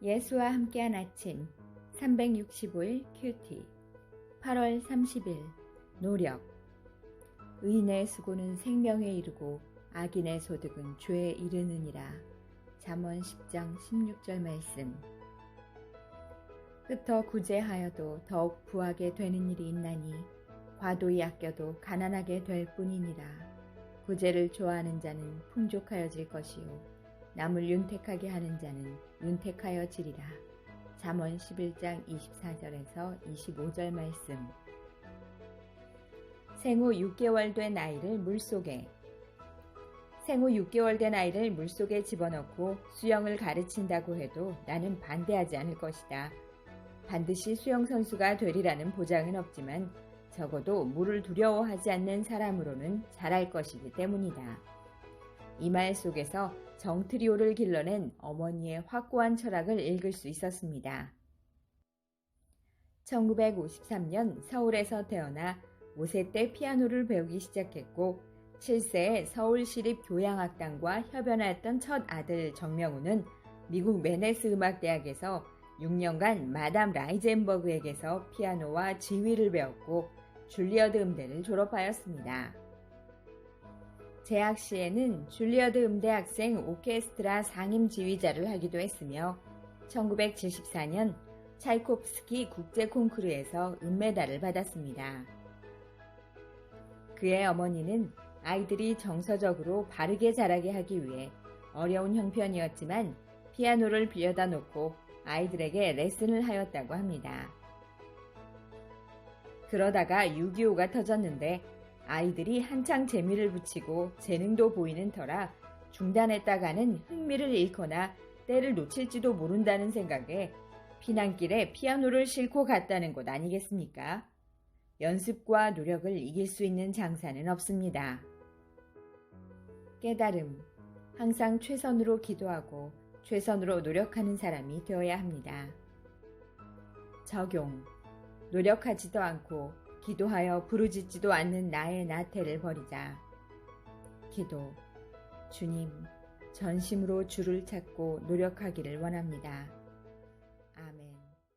예수와 함께한 아침 365일 큐티 8월 30일 노력. 의인의 수고는 생명에 이르고 악인의 소득은 죄에 이르느니라. 잠언 10장 16절 말씀. 흩어 구제하여도 더욱 부하게 되는 일이 있나니 과도히 아껴도 가난하게 될 뿐이니라. 구제를 좋아하는 자는 풍족하여질 것이요. 남을 윤택하게 하는 자는 윤택하여 지리라. 잠언 11장 24절에서 25절 말씀. 생후 6개월 된 아이를 물속에 생후 6개월 된 아이를 물속에 집어넣고 수영을 가르친다고 해도 나는 반대하지 않을 것이다. 반드시 수영 선수가 되리라는 보장은 없지만 적어도 물을 두려워하지 않는 사람으로는 잘할 것이기 때문이다. 이 말 속에서 정트리오를 길러낸 어머니의 확고한 철학을 읽을 수 있었습니다. 1953년 서울에서 태어나 5세 때 피아노를 배우기 시작했고 7세에 서울시립교향악단과 협연하였던 첫 아들 정명우는 미국 메네스 음악대학에서 6년간 마담 라이젠버그에게서 피아노와 지휘를 배웠고 줄리어드 음대를 졸업하였습니다. 재학 시에는 줄리어드 음대 학생 오케스트라 상임 지휘자를 하기도 했으며 1974년 차이코프스키 국제 콩쿠르에서 은메달을 받았습니다. 그의 어머니는 아이들이 정서적으로 바르게 자라게 하기 위해 어려운 형편이었지만 피아노를 빌려다 놓고 아이들에게 레슨을 하였다고 합니다. 그러다가 6.25가 터졌는데 아이들이 한창 재미를 붙이고 재능도 보이는 터라 중단했다가는 흥미를 잃거나 때를 놓칠지도 모른다는 생각에 피난길에 피아노를 싣고 갔다는 것 아니겠습니까? 연습과 노력을 이길 수 있는 장사는 없습니다. 깨달음. 항상 최선으로 기도하고 최선으로 노력하는 사람이 되어야 합니다. 적용. 노력하지도 않고 기도하여 부르짖지도 않는 나의 나태를 버리자. 기도. 주님, 전심으로 주를 찾고 노력하기를 원합니다.